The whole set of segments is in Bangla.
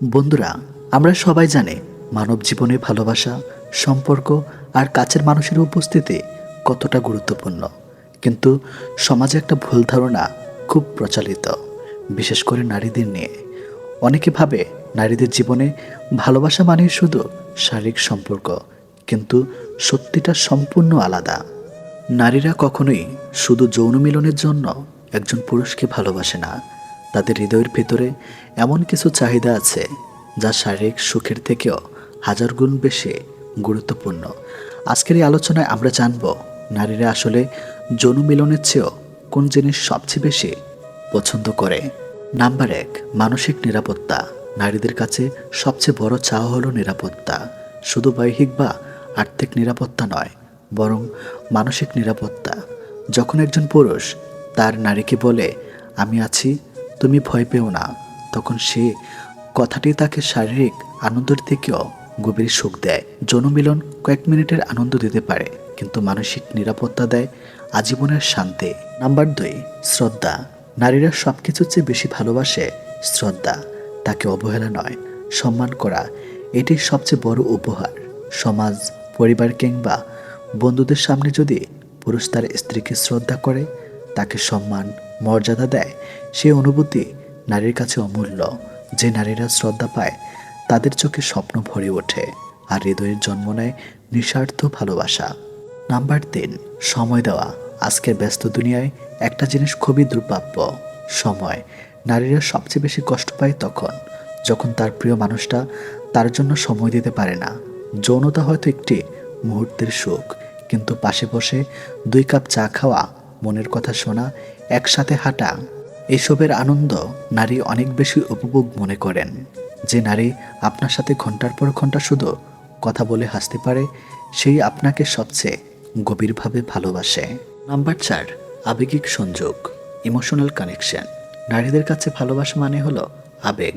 বন্ধুরা, আমরা সবাই জানি মানব জীবনে ভালোবাসা, সম্পর্ক আর কাছের মানুষের উপস্থিতি কতটা গুরুত্বপূর্ণ। কিন্তু সমাজে একটা ভুল ধারণা খুব প্রচলিত, বিশেষ করে নারীদের নিয়ে। অনেকে ভাবে নারীদের জীবনে ভালোবাসা মানেই শুধু শারীরিক সম্পর্ক, কিন্তু সত্যিটা সম্পূর্ণ আলাদা। নারীরা কখনোই শুধু যৌন মিলনের জন্য একজন পুরুষকে ভালোবাসে না তাদের হৃদয়ের ভেতরে এমন কিছু চাহিদা আছে যা শারীরিক সুখের থেকেও হাজার গুণ বেশি গুরুত্বপূর্ণ। আজকের এই আলোচনায় আমরা জানব, নারীরা আসলে যৌন মিলনের চেয়েও কোন জিনিস সবচেয়ে বেশি পছন্দ করে? নাম্বার এক, মানসিক নিরাপত্তা। নারীদের কাছে সবচেয়ে বড় চাওয়া হলো নিরাপত্তা। শুধু বৈহিক বা আর্থিক নিরাপত্তা নয়, বরং মানসিক নিরাপত্তা। যখন একজন পুরুষ, তার নারীকে বলে, আমি আছি তুমি ভয় পেও না। তখন সে কথাটি তাকে শারীরিক আনন্দের থেকেও গভীর সুখ দেয়। যৌনমিলন কয়েক মিনিটের আনন্দ দিতে পারে, কিন্তু মানসিক নিরাপত্তা দেয় আজীবনের শান্তি। নাম্বার দুই, শ্রদ্ধা। নারীরা সব কিছুর চেয়ে বেশি ভালোবাসে শ্রদ্ধা। তাকে অবহেলা নয়, সম্মান করা। এটি সবচেয়ে বড় উপহার। সমাজ, পরিবার কিংবা বন্ধুদের সামনে যদি পুরুষ তার স্ত্রীকে শ্রদ্ধা করে, তাকে সম্মান মর্যাদা দেয়, সেই অনুভূতি নারীর কাছে অমূল্য, যে নারীরা শ্রদ্ধা পায়, তাদের চোখে স্বপ্ন ভরে ওঠে আর হৃদয়ের জন্ম নেয় নিঃস্বার্থ ভালোবাসা। নাম্বার তিন, সময় দেওয়া। আজকের ব্যস্ত দুনিয়ায় একটা জিনিস খুবই দুর্প্রাপ্য সময়। নারীরা সবচেয়ে বেশি কষ্ট পায় তখন, যখন তার প্রিয় মানুষটা তার জন্য সময় দিতে পারে না। যৌনতা হয়তো একটি মুহূর্তের সুখ, কিন্তু পাশে বসে দুই কাপ চা খাওয়া, মনের কথা শোনা একসাথে হাঁটা, এসবের আনন্দ নারী অনেক বেশি উপভোগ মনে করেন। যে নারী আপনার সাথে ঘণ্টার পর ঘণ্টা শুধু কথা বলে হাসতে পারে, সেই আপনাকে সবচেয়ে গভীরভাবে ভালোবাসে। নাম্বার চার, আবেগিক সংযোগ ইমোশনাল কানেকশন নারীদের কাছে ভালোবাসা মানে হলো আবেগ।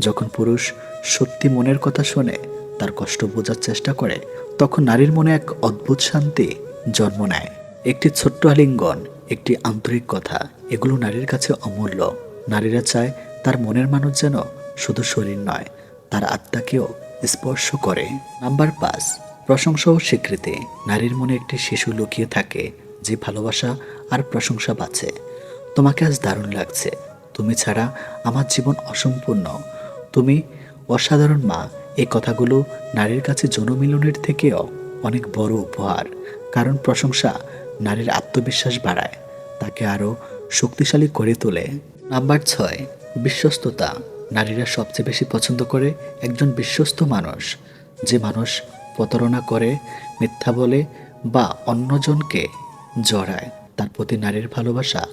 যখন পুরুষ সত্যি মনের কথা শোনে, তার কষ্ট বোঝার চেষ্টা করে, তখন নারীর মনে এক অদ্ভুত শান্তি জন্ম নেয়। একটি ছোট্ট আলিঙ্গন একটি আন্তরিক কথা, এগুলো নারীর কাছে অমূল্য। নারীরা চায় তার মনের মানুষ যেন শুধু শরীর নয়, তার আত্মাকেও স্পর্শ করে। নাম্বার পাঁচ, প্রশংসা ও স্বীকৃতি। নারীর মনে একটি শিশু লুকিয়ে থাকে, যে ভালোবাসা আর প্রশংসা বাঁচে তোমাকে আজ দারুণ লাগছে। তুমি ছাড়া আমার জীবন অসম্পূর্ণ। তুমি অসাধারণ মা। এই কথাগুলো নারীর কাছে জনমিলনের থেকেও অনেক বড় উপহার। কারণ প্রশংসা নারীর আত্মবিশ্বাস বাড়ায়, তাকে আরও শক্তিশালী করে তোলে। নাম্বার ছয়, বিশ্বস্ততা। নারীরা সবচেয়ে বেশি পছন্দ করে একজন বিশ্বস্ত মানুষ। যে মানুষ প্রতারণা করে, মিথ্যা বলে বা অন্যজনকে জড়ায়, তার প্রতি নারীর ভালোবাসা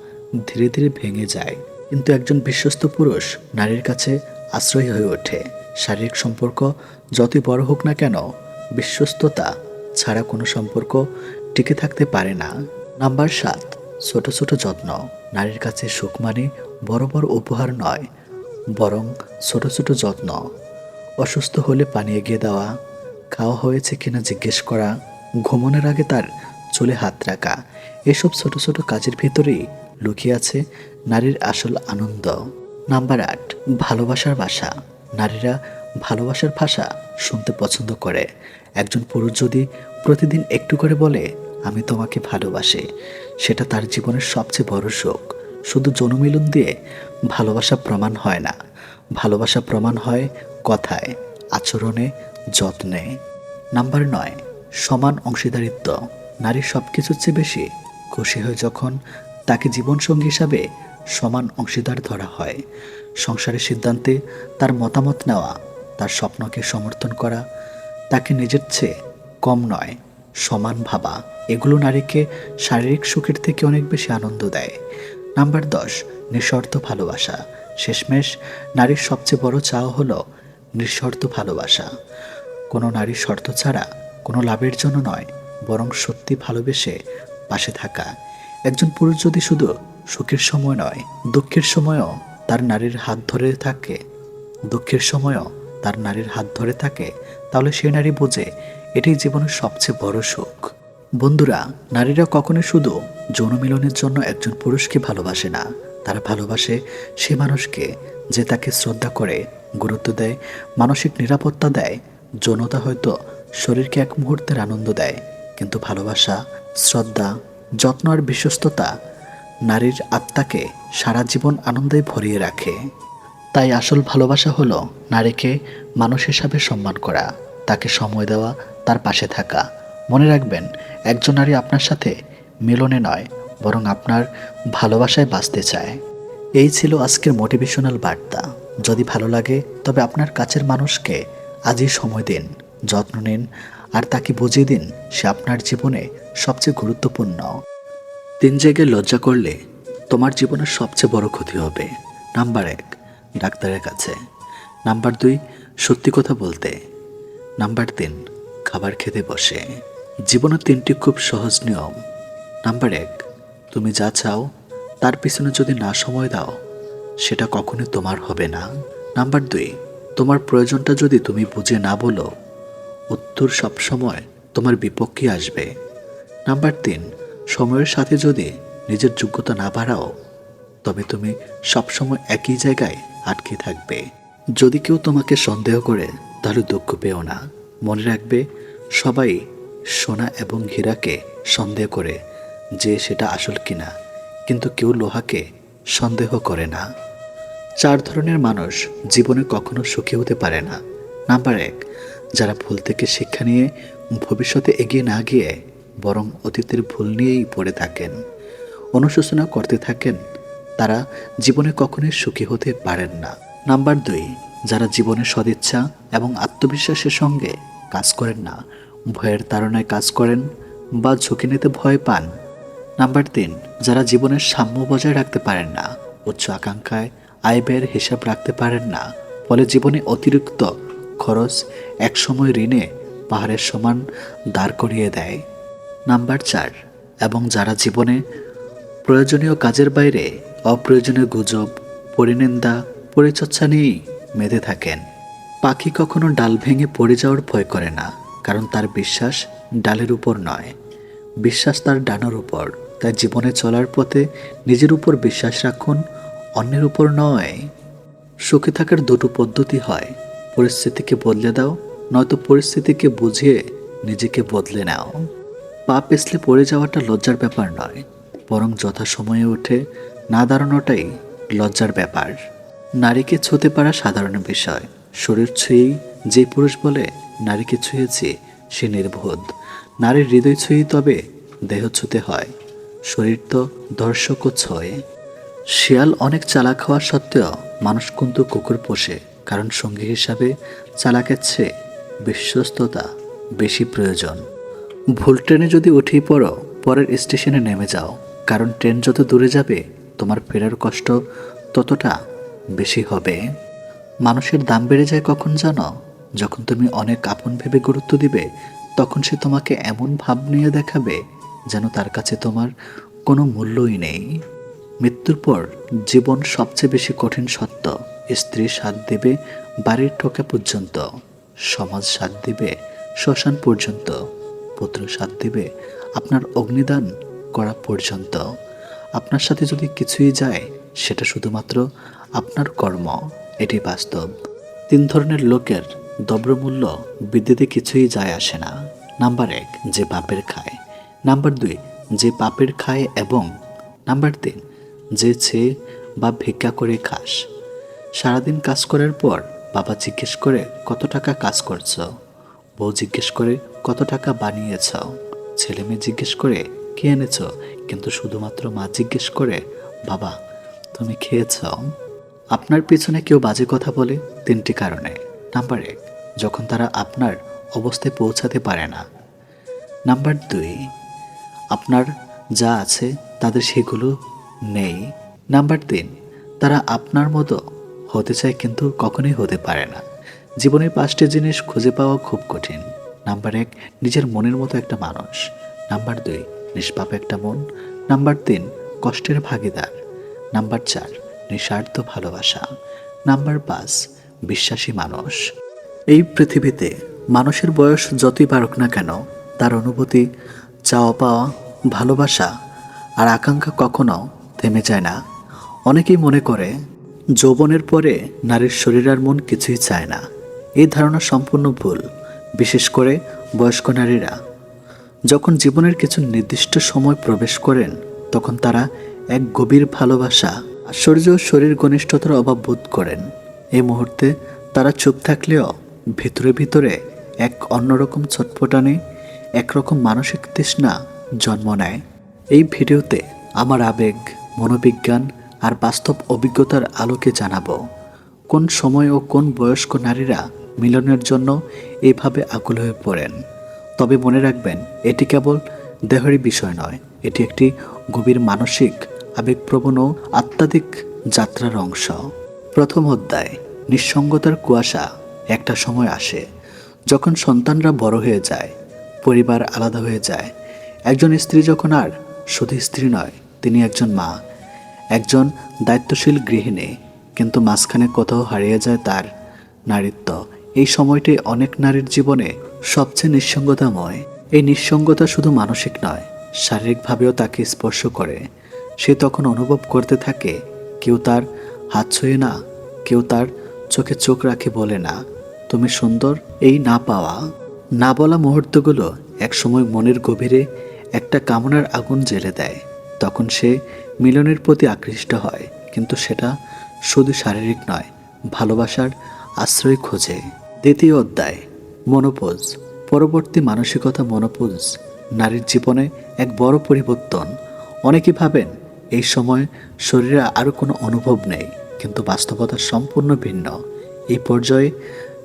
ধীরে ধীরে ভেঙে যায়। কিন্তু একজন বিশ্বস্ত পুরুষ নারীর কাছে আশ্রয় হয়ে ওঠে। শারীরিক সম্পর্ক যতই বড় হোক না কেন, বিশ্বস্ততা ছাড়া কোনো সম্পর্ক টিকে থাকতে পারে না। নাম্বার সাত, ছোট ছোট যত্ন। নারীর কাছে সুখ মানে বড় বড় উপহার নয়, বরং ছোট ছোট যত্ন। অসুস্থ হলে পানি এগিয়ে দেওয়া, খাওয়া হয়েছে কিনা জিজ্ঞেস করা, ঘুমনের আগে তার চুলে হাত রাখা, এসব ছোট ছোট কাজের ভেতরেই লুকিয়ে আছে নারীর আসল আনন্দ। নাম্বার আট, ভালোবাসার ভাষা। নারীরা ভালোবাসার ভাষা শুনতে পছন্দ করে। একজন পুরুষ যদি প্রতিদিন একটু করে বলে আমি তোমাকে ভালোবাসি। সেটা তার জীবনের সবচেয়ে বড় সুখ শুধু জনমিলন দিয়ে ভালোবাসা প্রমাণ হয় না। ভালোবাসা প্রমাণ হয় কথায়, আচরণে, যত্নে। নাম্বার নয়, সমান অংশীদারিত্ব। নারী সব কিছুর চেয়ে বেশি খুশি হয় যখন তাকে জীবনসঙ্গী হিসাবে সমান অংশীদার ধরা হয়। সংসারের সিদ্ধান্তে তার মতামত নেওয়া, তার স্বপ্নকে সমর্থন করা, তাকে নিজের চেয়ে কম নয়। সমান ভাবা। এগুলো নারীকে শারীরিক সুখের থেকে অনেক বেশি আনন্দ দেয়। নাম্বার দশ, নিঃশর্ত ভালোবাসা। শেষমেশ, নারীর সবচেয়ে বড় চাওয়া হলো নিঃশর্ত ভালোবাসা। কোনো নারীর শর্ত ছাড়া, কোনো লাভের জন্য নয়, বরং সত্যি ভালোবেসে পাশে থাকা। একজন পুরুষ যদি শুধু সুখের সময় নয়, দুঃখের সময়ও তার নারীর হাত ধরে থাকে। দুঃখের সময়ও তার নারীর হাত ধরে থাকে, তাহলে সে নারী বোঝে এটাই জীবনের সবচেয়ে বড় সুখ বন্ধুরা, নারীরা কখনো শুধু যৌন মিলনের জন্য একজন পুরুষকে ভালোবাসে না। তারা ভালোবাসে সে মানুষকে যে তাকে শ্রদ্ধা করে, গুরুত্ব দেয়, মানসিক নিরাপত্তা দেয়, যৌনতা হয়তো শরীরকে এক মুহূর্তের আনন্দ দেয়, কিন্তু ভালোবাসা, শ্রদ্ধা, যত্ন আর বিশ্বস্ততা নারীর আত্মাকে সারা জীবন আনন্দে ভরিয়ে রাখে। তাই আসল ভালোবাসা হলো নারীকে মানুষ হিসাবে সম্মান করা, তাকে সময় দেওয়া তার পাশে থাকা। মনে রাখবেন, একজন নারী আপনার সাথে মিলনে নয়, বরং আপনার ভালোবাসায় বাঁচতে চায়। এই ছিল আজকের মোটিভেশনাল বার্তা। যদি ভালো লাগে, তবে আপনার কাছের মানুষকে আজই সময় দিন, যত্ন নিন, আর তাকে বুঝিয়ে দিন সে আপনার জীবনে সবচেয়ে গুরুত্বপূর্ণ। তিন জায়গায় লজ্জা করলে তোমার জীবনের সবচেয়ে বড় ক্ষতি হবে। নাম্বার এক, ডাক্তারের কাছে। নাম্বার দুই, সত্যি কথা বলতে। নাম্বার তিন খাবার খেতে বসে। জীবনের তিনটি খুব সহজ নিয়ম। নাম্বার এক, তুমি যা চাও, তার পিছনে যদি না সময় দাও, সেটা কখনোই তোমার হবে না। নাম্বার দুই, তোমার প্রয়োজনটা যদি তুমি বুঝে না বলো, উত্তর সবসময় তোমার বিপক্ষে আসবে। নাম্বার তিন, সময়ের সাথে যদি নিজের যোগ্যতা না বাড়াও, তবে তুমি সবসময় একই জায়গায় আটকে থাকবে। যদি কেউ তোমাকে সন্দেহ করে, তাহলে দুঃখ পেও না। মনে রাখবে, সবাই সোনা এবং হীরাকে সন্দেহ করে যে সেটা আসল কিনা, কিন্তু কেউ লোহাকে সন্দেহ করে না। চার ধরনের মানুষ জীবনে কখনো সুখী হতে পারে না। নাম্বার এক, যারা ভুল থেকে শিক্ষা নিয়ে ভবিষ্যতে এগিয়ে না গিয়ে বরং অতীতের ভুল নিয়েই পড়ে থাকেন, অনুশোচনা করতে থাকেন, তারা জীবনে কখনোই সুখী হতে পারেন না। নাম্বার দুই যারা জীবনে সদিচ্ছা এবং আত্মবিশ্বাসের সঙ্গে কাজ করেন না, ভয়ের তাড়নায় কাজ করেন বা ঝুঁকি নিতে ভয় পান। নাম্বার তিন, যারা জীবনের সাম্য বজায় রাখতে পারেন না, উচ্চ আকাঙ্ক্ষায় আয় ব্যয়ের হিসাব রাখতে পারেন না, ফলে জীবনে অতিরিক্ত খরচ একসময় ঋণে পাহাড়ের সমান দাঁড় করিয়ে দেয়। নাম্বার চার, এবং যারা জীবনে প্রয়োজনীয় কাজের বাইরে অপ্রয়োজনীয় গুজব, পরিনিন্দা, পরিচর্চা নিয়েই মেতে থাকেন। পাখি কখনো ডাল ভেঙে পড়ে যাওয়ার ভয় করে না, কারণ তার বিশ্বাস ডালের উপর নয়। বিশ্বাস তার ডানার উপর। তাই জীবনে চলার পথে নিজের উপর বিশ্বাস রাখুন, অন্যের উপর নয়। সুখে থাকার দুটো পদ্ধতি হয়। পরিস্থিতিকে বদলে দাও, নয়তো পরিস্থিতিকে বুঝিয়ে নিজেকে বদলে নাও। পা পিছলে পড়ে যাওয়াটা লজ্জার ব্যাপার নয়, বরং যথাসময়ে উঠে না দাঁড়ানোটাই লজ্জার ব্যাপার। নারীকে ছুঁতে পারা সাধারণ বিষয়। শরীর ছুঁয়েই যে পুরুষ বলে, নারীকে ছুঁয়েছে সে নির্বোধ। নারীর হৃদয় ছুঁয়েই তবে দেহ ছুঁতে হয়। শরীর তো দর্শকও ছয়। শিয়াল অনেক চালাক হওয়া সত্ত্বেও মানুষ কিন্তু কুকুর পোষে, কারণ সঙ্গী হিসাবে চালাকের চেয়ে বিশ্বস্ততা বেশি প্রয়োজন। ভুল ট্রেনে যদি উঠেই পড়ো, পরের স্টেশনে নেমে যাও, কারণ ট্রেন যত দূরে যাবে, তোমার ফেরার কষ্ট ততটা বেশি হবে? মানুষের দাম বেড়ে যায় কখন জানো? যখন তুমি অনেক আপন ভেবে গুরুত্ব দিবে, তখন সে তোমাকে এমন ভাব নিয়ে দেখাবে যেন তার কাছে তোমার কোনো মূল্যই নেই। মৃত্যুর পর জীবন সবচেয়ে বেশি কঠিন সত্য, স্ত্রী সাথ দেবে বাড়ির ঠোকা পর্যন্ত, সমাজ সাথ দিবে শ্মশান পর্যন্ত, পুত্র সাথ দিবে আপনার অগ্নিদান করা পর্যন্ত। আপনার সাথে যদি কিছুই যায় সেটা শুধুমাত্র আপনার কর্ম, এটি বাস্তব। তিন ধরনের লোকের দ্রব্যমূল্য বৃদ্ধিতে কিছুই যায় আসে না। নাম্বার এক, যে বাপের খায়। নাম্বার দুই, যে পাপের খায় এবং নাম্বার তিন, যে ছেয়ে বা ভিক্ষা করে খাস। সারাদিন কাজ করার পর বাবা জিজ্ঞেস করে, কত টাকা কাজ করছ? বউ জিজ্ঞেস করে, কত টাকা বানিয়েছ? ছেলে মেয়ে জিজ্ঞেস করে, কে এনেছ? কিন্তু শুধুমাত্র মা জিজ্ঞেস করে, বাবা তুমি খেয়েছ আপনার পিছনে কেউ বাজে কথা বলে তিনটি কারণে। নাম্বার এক, যখন তারা আপনার অবস্থায় পৌঁছাতে পারে না। নাম্বার দুই, আপনার যা আছে তাদের সেগুলো নেই। নাম্বার তিন, তারা আপনার মতো হতে চায় কিন্তু কখনোই হতে পারে না। জীবনের পাঁচটি জিনিস খুঁজে পাওয়া খুব কঠিন। নাম্বার এক, নিজের মনের মতো একটা মানুষ। নাম্বার দুই, নিষ্পাপ একটা মন। নাম্বার তিন, কষ্টের ভাগিদার। নাম্বার চার, নিঃস্বার্থ ভালোবাসা। নাম্বার পাঁচ, বিশ্বাসী মানুষ। এই পৃথিবীতে মানুষের বয়স যতই বাড়ুক না কেন, তার অনুভূতি, চাওয়া পাওয়া, ভালোবাসা আর আকাঙ্ক্ষা কখনো থেমে যায় না। অনেকেই মনে করে, যৌবনের পরে নারীর শরীর আর মন কিছুই চায় না। এই ধারণা সম্পূর্ণ ভুল, বিশেষ করে বয়স্ক নারীরা। যখন জীবনের কিছু নির্দিষ্ট সময় প্রবেশ করেন, তখন তারা এক গভীর ভালোবাসা আশ্চর্য শরীর ঘনিষ্ঠতার অভাব বোধ করেন। এই মুহূর্তে তারা চুপ থাকলেও ভিতরে ভিতরে এক অন্যরকম ছটপটানি, একরকম মানসিক তৃষ্ণা জন্ম নেয়। এই ভিডিওতে আমার আবেগ, মনোবিজ্ঞান আর বাস্তব অভিজ্ঞতার আলোকে জানাব, কোন সময় ও কোন বয়স্ক নারীরা মিলনের জন্য এইভাবে আকুল হয়ে পড়েন। তবে মনে রাখবেন, এটি কেবল দেহেরই বিষয় নয়, এটি একটি গভীর মানসিক আবেগপ্রবণ ও আত্মাধিক যাত্রার অংশ। প্রথম অধ্যায়, নিঃসঙ্গতার কুয়াশা। একটা সময় আসে, যখন সন্তানরা বড় হয়ে যায়, পরিবার আলাদা হয়ে যায়। একজন স্ত্রী যখন আর শুধু স্ত্রী নয়, তিনি একজন মা। একজন দায়িত্বশীল গৃহিণী, কিন্তু মাঝখানে কোথাও হারিয়ে যায় তার নারীত্ব। এই সময়টি অনেক নারীর জীবনে সবচেয়ে নিঃসঙ্গতাময়। এই নিঃসঙ্গতা শুধু মানসিক নয়, শারীরিকভাবেও তাকে স্পর্শ করে। সে তখন অনুভব করতে থাকে, কেউ তার হাত ছুঁয়ে না, কেউ তার চোখে চোখ রাখে বলে না, তুমি সুন্দর, এই না পাওয়া। না বলা মুহূর্তগুলো একসময় মনের গভীরে একটা কামনার আগুন জ্বেলে দেয়। তখন সে মিলনের প্রতি আকৃষ্ট হয়, কিন্তু সেটা শুধু শারীরিক নয়, ভালোবাসার আশ্রয় খোঁজে। দ্বিতীয় অধ্যায়, মনোপোজ। পরবর্তী মানসিকতা মনোপোজ, নারীর জীবনে এক বড় পরিবর্তন। অনেকে ভাবেন এই সময় শরীরে আরও কোনো অনুভব নেই, কিন্তু বাস্তবতা সম্পূর্ণ ভিন্ন। এই পর্যায়ে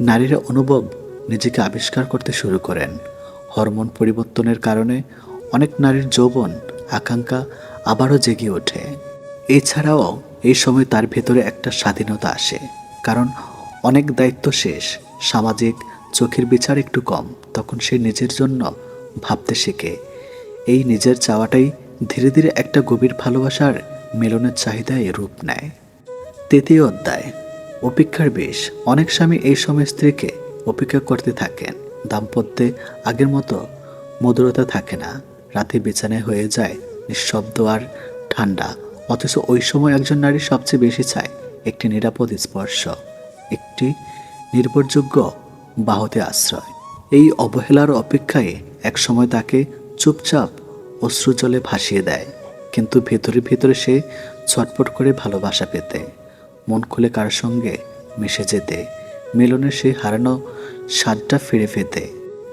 নারীরা অনুভব নিজেকে আবিষ্কার করতে শুরু করেন। হরমোন পরিবর্তনের কারণে অনেক নারীর যৌবন, আকাঙ্ক্ষা আবারও জেগে ওঠে। এছাড়াও এই সময় তার ভেতরে একটা স্বাধীনতা আসে, কারণ অনেক দায়িত্ব শেষ, সামাজিক চোখের বিচার একটু কম, তখন সে নিজের জন্য ভাবতে শেখে। এই নিজের চাওয়াটাই ধীরে ধীরে একটা গভীর ভালোবাসার মিলনের চাহিদায় রূপ নেয়। তৃতীয় অধ্যায়। অপেক্ষার বেশ। অনেক স্বামী এই সময় স্ত্রীকে অপেক্ষা করতে থাকেন। দাম্পত্যে আগের মতো মধুরতা থাকে না। রাতে বিছানায় হয়ে যায় নিঃশব্দ আর ঠান্ডা। অথচ ওই সময় একজন নারী সবচেয়ে বেশি চায় একটি নিরাপদ স্পর্শ, একটি নির্ভরযোগ্য বাহতে আশ্রয়। এই অবহেলার অপেক্ষায় একসময় তাকে চুপচাপ অশ্রুজলে ভাসিয়ে দেয়, কিন্তু ভেতরে ভেতরে সে ছটপট করে ভালোবাসা পেতে। মন খুলে কার সঙ্গে মিশে যেতে। মিলনের সেই হারানো স্বাদটা ফিরে পেতে।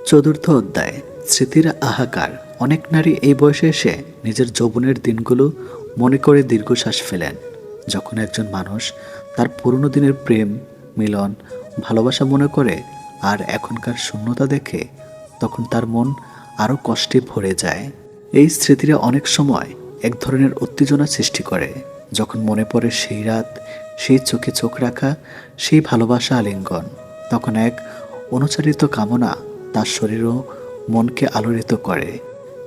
চতুর্থ অধ্যায়, স্মৃতির আহাকার। অনেক নারী এই বয়সে এসে নিজের যৌবনের দিনগুলো মনে করে দীর্ঘশ্বাস ফেলেন। যখন একজন মানুষ তার পুরনো দিনের প্রেম, মিলন, ভালোবাসা মনে করে আর এখনকার শূন্যতা দেখে, তখন তার মন আরও কষ্টে ভরে যায়। এই স্মৃতিরা অনেক সময় এক ধরনের উত্তেজনা সৃষ্টি করে। যখন মনে পড়ে সেই রাত, সেই চোখে চোখ রাখা, সেই ভালোবাসা আলিঙ্গন, তখন এক অনুচারিত কামনা তার শরীর ও মনকে আলোড়িত করে।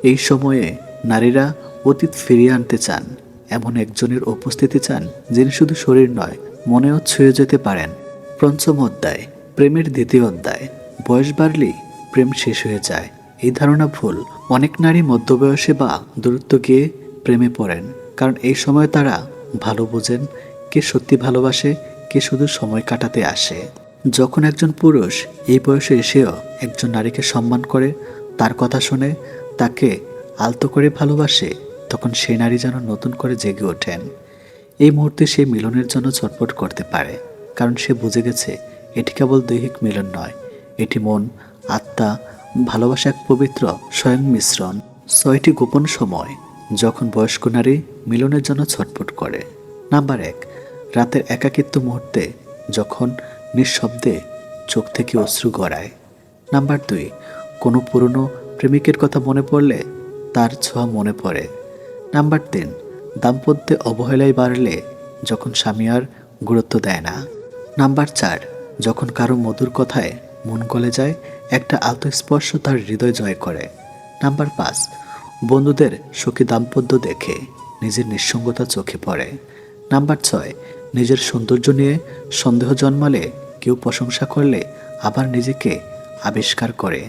এই সময়ে নারীরা অতীত ফিরিয়ে আনতে চান, এমন একজনের উপস্থিতি চান, যিনি শুধু শরীর নয়, মনেও ছুঁয়ে যেতে পারেন। পঞ্চম অধ্যায়, প্রেমের দ্বিতীয় অধ্যায়, বয়স বাড়লেই প্রেম শেষ হয়ে যায়। এই ধারণা ভুল অনেক নারী মধ্যবয়সে বা দূরত্ব গিয়ে প্রেমে পড়েন, কারণ এই সময় তারা ভালো বোঝেন, কে সত্যি ভালোবাসে, কে শুধু সময় কাটাতে আসে। যখন একজন পুরুষ এই বয়সে এসেও একজন নারীকে সম্মান করে, তার কথা শুনে, তাকে আলতো করে ভালোবাসে, তখন সেই নারী যেন নতুন করে জেগে ওঠেন। এই মুহূর্তে সে মিলনের জন্য ছটপট করতে পারে, কারণ সে বুঝে গেছে, এটি কেবল দৈহিক মিলন নয়, এটি মন, আত্মা ভালোবাসা এক পবিত্র স্বয়ং মিশ্রণ। ছয়টি গোপন সময়, যখন বয়স্ক নারী মিলনের জন্য ছটপট করে। নাম্বার এক, রাতের একাকিত্ব মুহূর্তে যখন নিঃশব্দে চোখ থেকে অশ্রু গড়ায়। নাম্বার দুই, কোনো পুরনো প্রেমিকের কথা মনে পড়লে তার ছোঁয়া মনে পড়ে। নাম্বার তিন, দাম্পত্যে অবহেলায় বাড়লে যখন স্বামী আর গুরুত্ব দেয় না। নাম্বার চার, যখন কারও মধুর কথায় মন গলে যায়, একটা আত্মস্পর্শ তার হৃদয় জয় করে। নাম্বার পাঁচ, বন্ধুদের সুখী দাম্পত্য দেখে নিজের নিঃসঙ্গতা চোখে পড়ে। নাম্বার ছয়, নিজের সৌন্দর্য নিয়ে সন্দেহ জন্মালে কেউ প্রশংসা করলে আবার নিজেকে আবিষ্কার করে।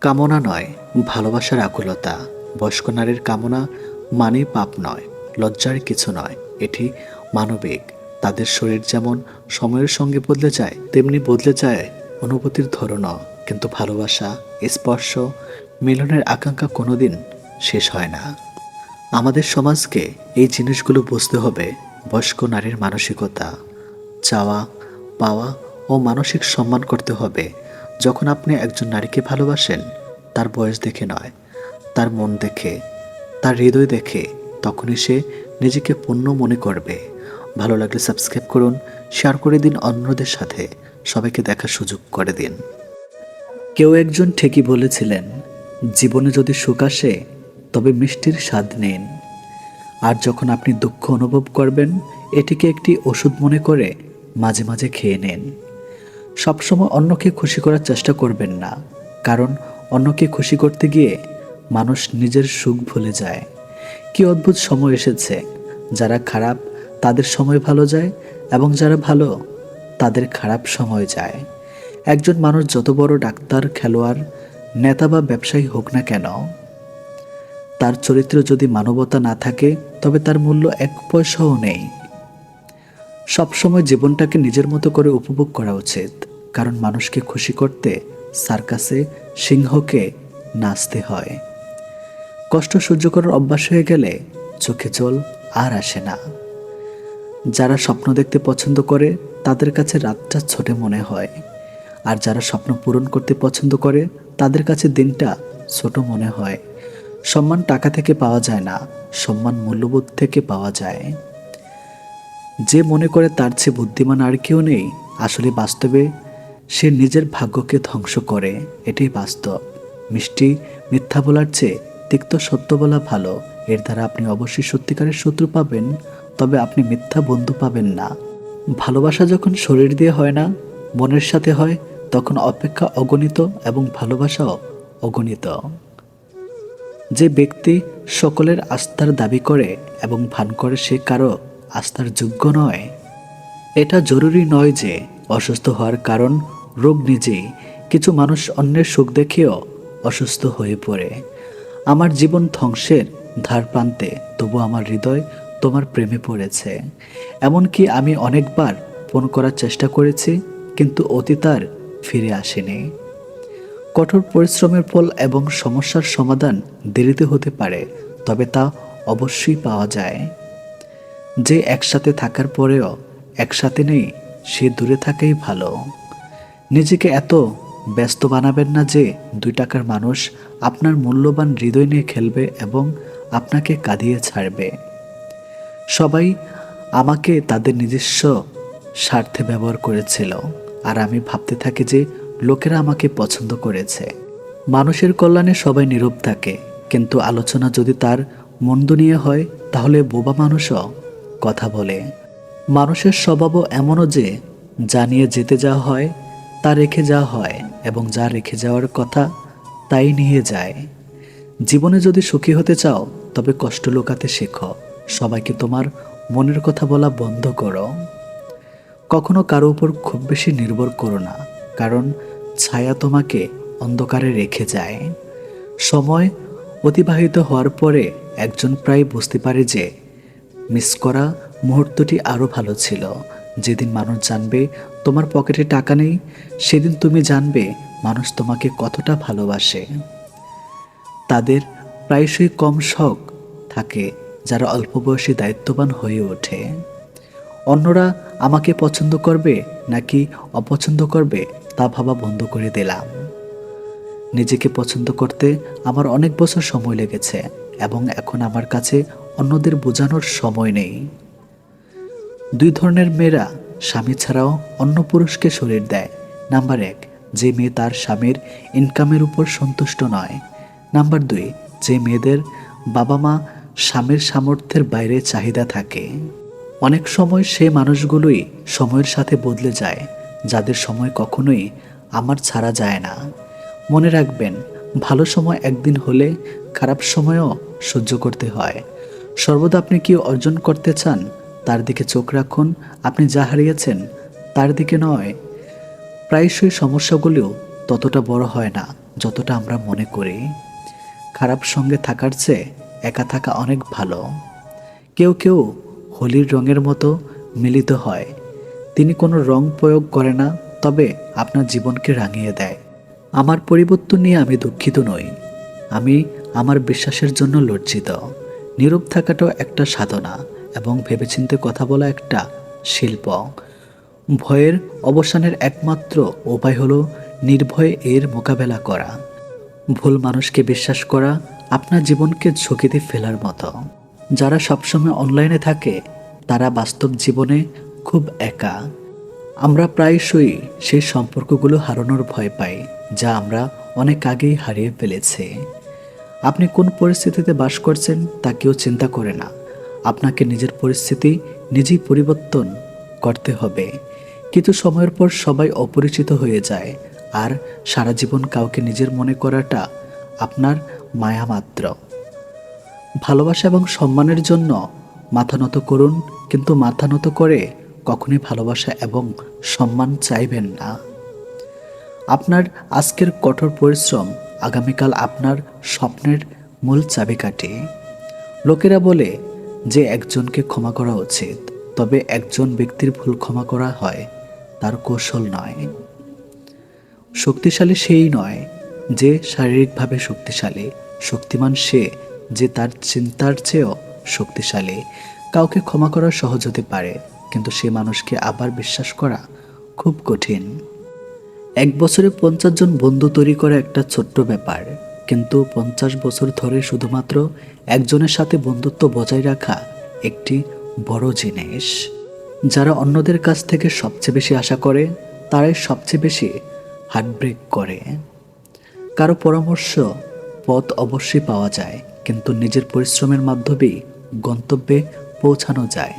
কামনা নয়, ভালোবাসার আকুলতা। বয়স্ক নারীর কামনা মানে পাপ নয়, লজ্জার কিছু নয়। এটি মানবিক। তাদের শরীর যেমন সময়ের সঙ্গে বদলে যায়, তেমনি বদলে যায় অনুভূতির ধরনও কিন্তু ভালোবাসা, স্পর্শ, মিলনের আকাঙ্ক্ষা কোনোদিন শেষ হয় না। আমাদের সমাজকে এই জিনিসগুলো বুঝতে হবে, বয়স্ক নারীর মানসিকতা, চাওয়া, পাওয়া ও মানসিক সম্মান করতে হবে। যখন আপনি একজন নারীকে ভালোবাসেন, তার বয়স দেখে নয়, তার মন দেখে, তার হৃদয় দেখে, তখনই সে নিজেকে পূর্ণ মনে করবে। ভালো লাগলে সাবস্ক্রাইব করুন, শেয়ার করে দিন অন্যদের সাথে। সবাইকে দেখার সুযোগ করে দিন। কেউ একজন ঠিকই বলেছিলেন, জীবনে যদি সুখ আসে, তবে মিষ্টির স্বাদ নিন। আর যখন আপনি দুঃখ অনুভব করবেন, এটিকে একটি ওষুধ মনে করে মাঝে মাঝে খেয়ে নিন। সবসময় অন্যকে খুশি করার চেষ্টা করবেন না, কারণ অন্যকে খুশি করতে গিয়ে মানুষ নিজের সুখ ভুলে যায়। কি অদ্ভুত সময় এসেছে, যারা খারাপ তাদের সময় ভালো যায় এবং যারা ভালো তাদের খারাপ সময় যায়। একজন মানুষ যত বড় ডাক্তার, খেলোয়াড়, নেতা বা ব্যবসায়ী হোক না কেন, তার চরিত্র যদি মানবতা না থাকে, তবে তার মূল্য এক পয়সাও নেই। সবসময় জীবনটাকে নিজের মতো করে উপভোগ করা উচিত, কারণ মানুষকে খুশি করতে, সার্কাসে, সিংহকে নাচতে হয়। কষ্ট সহ্য করার অভ্যাস হয়ে গেলে চোখে জল আর আসে না। যারা স্বপ্ন দেখতে পছন্দ করে তাদের কাছে রাতটা ছোট মনে হয়। আর যারা স্বপ্ন পূরণ করতে পছন্দ করে, তাদের কাছে দিনটা ছোট মনে হয়। সম্মান টাকা থেকে পাওয়া যায় না, সম্মান মূল্যবোধ থেকে পাওয়া যায়। যে মনে করে তার চেয়ে বুদ্ধিমান আর কেউ নেই, আসলে বাস্তবে সে নিজের ভাগ্যকে ধ্বংস করে, এটাই বাস্তব। মিষ্টি, মিথ্যা বলার চেয়ে তিক্ত সত্য বলা ভালো। এর দ্বারা আপনি অবশ্যই সত্যিকারের শত্রু পাবেন, তবে আপনি মিথ্যা বন্ধু পাবেন না। ভালোবাসা যখন শরীর দিয়ে হয় না, মনের সাথে হয়, তখন অপেক্ষা অগণিত এবং ভালোবাসাও অগণিত। যে ব্যক্তি সকলের আস্থার দাবি করে এবং ভান করে সে কারও আস্থার যোগ্য নয়। এটা জরুরি নয় যে অসুস্থ হওয়ার কারণ রোগ নিজেই, কিছু মানুষ অন্যের সুখ দেখেও অসুস্থ হয়ে পড়ে। আমার জীবন ধ্বংসের ধার প্রান্তে, তবু আমার হৃদয় তোমার প্রেমে পড়েছে। এমনকি আমি অনেকবার ফোন করার চেষ্টা করেছি, কিন্তু অতীত আর ফিরে আসেনি। কঠোর পরিশ্রমের ফল এবং সমস্যার সমাধান দেরিতে হতে পারে, তবে তা অবশ্যই পাওয়া যায়। যে একসাথে থাকার পরেও একসাথে নেই, সে দূরে থাকাই ভালো। নিজেকে এত ব্যস্ত বানাবেন না যে দুই টাকার মানুষ আপনার মূল্যবান হৃদয় নিয়ে খেলবে এবং আপনাকে কাঁদিয়ে ছাড়বে। সবাই আমাকে তাদের নিজস্ব স্বার্থে ব্যবহার করেছিল। আর আমি ভাবতে থাকি যে লোকেরা আমাকে পছন্দ করেছে। মানুষের কল্যাণে সবাই নীরব থাকে। কিন্তু আলোচনা যদি তার মন্দ নিয়ে হয়, তাহলে বোবা মানুষও কথা বলে। মানুষের স্বভাবও এমনও যে, যা নিয়ে যেতে যাওয়া হয়, তা রেখে যাওয়া হয় এবং যা রেখে যাওয়ার কথা, তাই নিয়ে যায়। জীবনে যদি সুখী হতে চাও, তবে কষ্ট লোকাতে শেখো। সবাইকে তোমার মনের কথা বলা বন্ধ করো। কখনো কারও উপর খুব বেশি নির্ভর করো না, কারণ ছায়া তোমাকে অন্ধকারে রেখে যায়। সময় অতিবাহিত হওয়ার পরে একজন প্রায় বুঝতে পারে যে মিস করা মুহূর্তটি আরও ভালো ছিল। যেদিন মানুষ জানবে তোমার পকেটে টাকা নেই, সেদিন তুমি জানবে মানুষ তোমাকে কতটা ভালোবাসে। তাদের প্রায়শই কম শখ থাকে যারা অল্প বয়সে দায়িত্ববান হয়ে ওঠে। অন্যরা আমাকে পছন্দ করবে নাকি অপছন্দ করবে তা ভাবা বন্ধ করে দিলাম। নিজেকে পছন্দ করতে আমার অনেক বছর সময় লেগেছে এবং এখন আমার কাছে অন্যদের বোঝানোর সময় নেই। দুই ধরনের মেয়েরা স্বামী ছাড়াও অন্য পুরুষকে শরীর দেয়। নাম্বার এক, যে মেয়ে তার স্বামীর ইনকামের উপর সন্তুষ্ট নয়। নাম্বার দুই, যে মেয়েদের বাবা মা স্বামীর সামর্থ্যের বাইরে চাহিদা থাকে। অনেক সময় সে মানুষগুলোই সময়ের সাথে বদলে যায়, যাদের সময় কখনোই আমার ছাড়া যায় না। মনে রাখবেন, ভালো সময় একদিন হলে খারাপ সময়ও সহ্য করতে হয়। সর্বদা আপনি কি অর্জন করতে চান, তার দিকে চোখ রাখুন। আপনি যা হারিয়েছেন, তার দিকে নয়। প্রায়শই সমস্যাগুলিও ততটা বড় হয় না, যতটা আমরা মনে করি। খারাপ সঙ্গে থাকার চেয়ে একা থাকা অনেক ভালো। কেউ কেউ হোলির রঙের মতো মিলিত হয়। তিনি কোনো রং প্রয়োগ করে না, তবে আপনার জীবনকে রাঙিয়ে দেয়। আমার পরিবর্তন নিয়ে আমি দুঃখিত নই। আমি আমার বিশ্বাসের জন্য লজ্জিত। নীরব থাকাটাও একটা সাধনা এবং ভেবেচিন্তে কথা বলা একটা শিল্প। ভয়ের অবসানের একমাত্র উপায় হলো নির্ভয়ে এর মোকাবেলা করা। ভুল মানুষকে বিশ্বাস করা আপনার জীবনকে ঝুঁকিতে ফেলার মতো। যারা সবসময় অনলাইনে থাকে, তারা বাস্তব জীবনে খুব একা। আমরা প্রায়শই সেই সম্পর্কগুলো হারানোর ভয় পাই, যা আমরা অনেক আগেই হারিয়ে ফেলেছি। আপনি কোন পরিস্থিতিতে বাস করছেন, তা কেউ চিন্তা করে না। আপনাকে নিজের পরিস্থিতি নিজেই পরিবর্তন করতে হবে। কিছু সময়ের পর সবাই অপরিচিত হয়ে যায়, আর সারা জীবন কাউকে নিজের মনে করাটা আপনার মায়া মাত্র ভালোবাসা এবং সম্মানের জন্য মাথা নত করুন, কিন্তু মাথা নত করে কখনই ভালোবাসা এবং সম্মান চাইবেন না। আপনার আজকের কঠোর পরিশ্রম আগামীকাল আপনার স্বপ্নের মূল চাবিকাঠি। লোকেরা বলে যে একজনকে ক্ষমা করা উচিত, তবে একজন ব্যক্তির ভুল ক্ষমা করা হয়, তার কৌশল নয়। শক্তিশালী সেই নয় যে শারীরিকভাবে শক্তিশালী, শক্তিমান সে, যে তার চিন্তার চেয়েও শক্তিশালী। কাউকে ক্ষমা করা সহজ হতে পারে, কিন্তু সে মানুষকে আবার বিশ্বাস করা খুব কঠিন। এক বছরে পঞ্চাশ জন বন্ধু তৈরি করা একটা ছোট্ট ব্যাপার, কিন্তু পঞ্চাশ বছর ধরে শুধুমাত্র একজনের সাথে বন্ধুত্ব বজায় রাখা একটি বড় জিনিস। যারা অন্যদের কাছ থেকে সবচেয়ে বেশি আশা করে, তারাই সবচেয়ে বেশি হার্টব্রেক করে। কারও পরামর্শ পথ অবশ্যই পাওয়া যায় কিন্তু নিজের পরিশ্রমের মাধ্যমেই গন্তব্যে পৌঁছানো যায়।